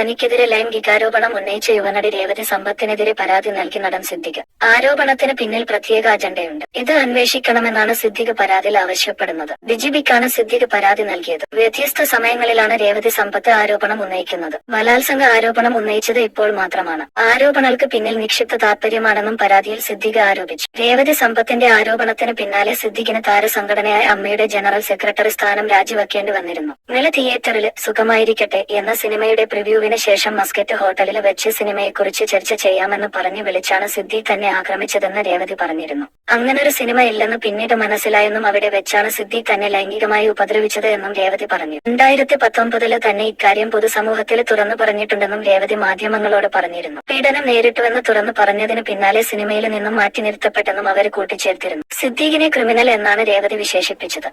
തനിക്കെതിരെ ലൈംഗികാരോപണം ഉന്നയിച്ച യുവനടി രേവതി സമ്പത്തിനെതിരെ പരാതി നൽകി നടൻ സിദ്ദിഖ്. ആരോപണത്തിന് പിന്നിൽ പ്രത്യേക അജണ്ടയുണ്ട്. ഇത് അന്വേഷിക്കണമെന്നാണ് സിദ്ദിഖ് പരാതിയിൽ ആവശ്യപ്പെടുന്നത്. ഡിജിബിക്കാണ് സിദ്ദിഖ് പരാതി നൽകിയത്. വ്യത്യസ്ത സമയങ്ങളിലാണ് രേവതി സമ്പത്ത് ആരോപണം ഉന്നയിക്കുന്നത്. ബലാത്സംഗ ആരോപണം ഉന്നയിച്ചത് ഇപ്പോൾ മാത്രമാണ്. ആരോപണങ്ങൾക്ക് പിന്നിൽ നിക്ഷിപ്ത താല്പര്യമാണെന്നും പരാതിയിൽ സിദ്ദിഖ് ആരോപിച്ചു. രേവതി സമ്പത്തിന്റെ ആരോപണത്തിന് പിന്നാലെ സിദ്ദിഖിന് താരസംഘടനയായ അമ്മയുടെ ജനറൽ സെക്രട്ടറി സ്ഥാനം രാജിവെക്കേണ്ടി വന്നിരുന്നു. നില തിയേറ്ററിൽ സുഖമായിരിക്കട്ടെ എന്ന സിനിമയുടെ പ്രിവ്യൂവിന് ശേഷം മസ്കറ്റ് ഹോട്ടലിൽ വെച്ച് സിനിമയെക്കുറിച്ച് ചർച്ച ചെയ്യാമെന്ന് പറഞ്ഞു വിളിച്ചാണ് സിദ്ധി തന്നെ ആക്രമിച്ചതെന്ന് രേവതി പറഞ്ഞിരുന്നു. അങ്ങനൊരു സിനിമ ഇല്ലെന്ന് പിന്നീട് മനസ്സിലായെന്നും അവിടെ വെച്ചാണ് സിദ്ധി തന്നെ ലൈംഗികമായി ഉപദ്രവിച്ചത് എന്നും രേവതി പറഞ്ഞു. രണ്ടായിരത്തി പത്തൊമ്പതിൽ തന്നെ ഇക്കാര്യം പൊതുസമൂഹത്തിൽ തുറന്നു പറഞ്ഞിട്ടുണ്ടെന്നും രേവതി മാധ്യമങ്ങളോട് പറഞ്ഞിരുന്നു. പീഡനം നേരിട്ടുവെന്ന് തുറന്നു പറഞ്ഞതിന് പിന്നാലെ സിനിമയിൽ നിന്നും മാറ്റി നിർത്തപ്പെട്ടെന്നും അവർ കൂട്ടിച്ചേർത്തിരുന്നു. സിദ്ദീഖിനെ ക്രിമിനൽ എന്നാണ് രേവതി വിശേഷിപ്പിച്ചത്.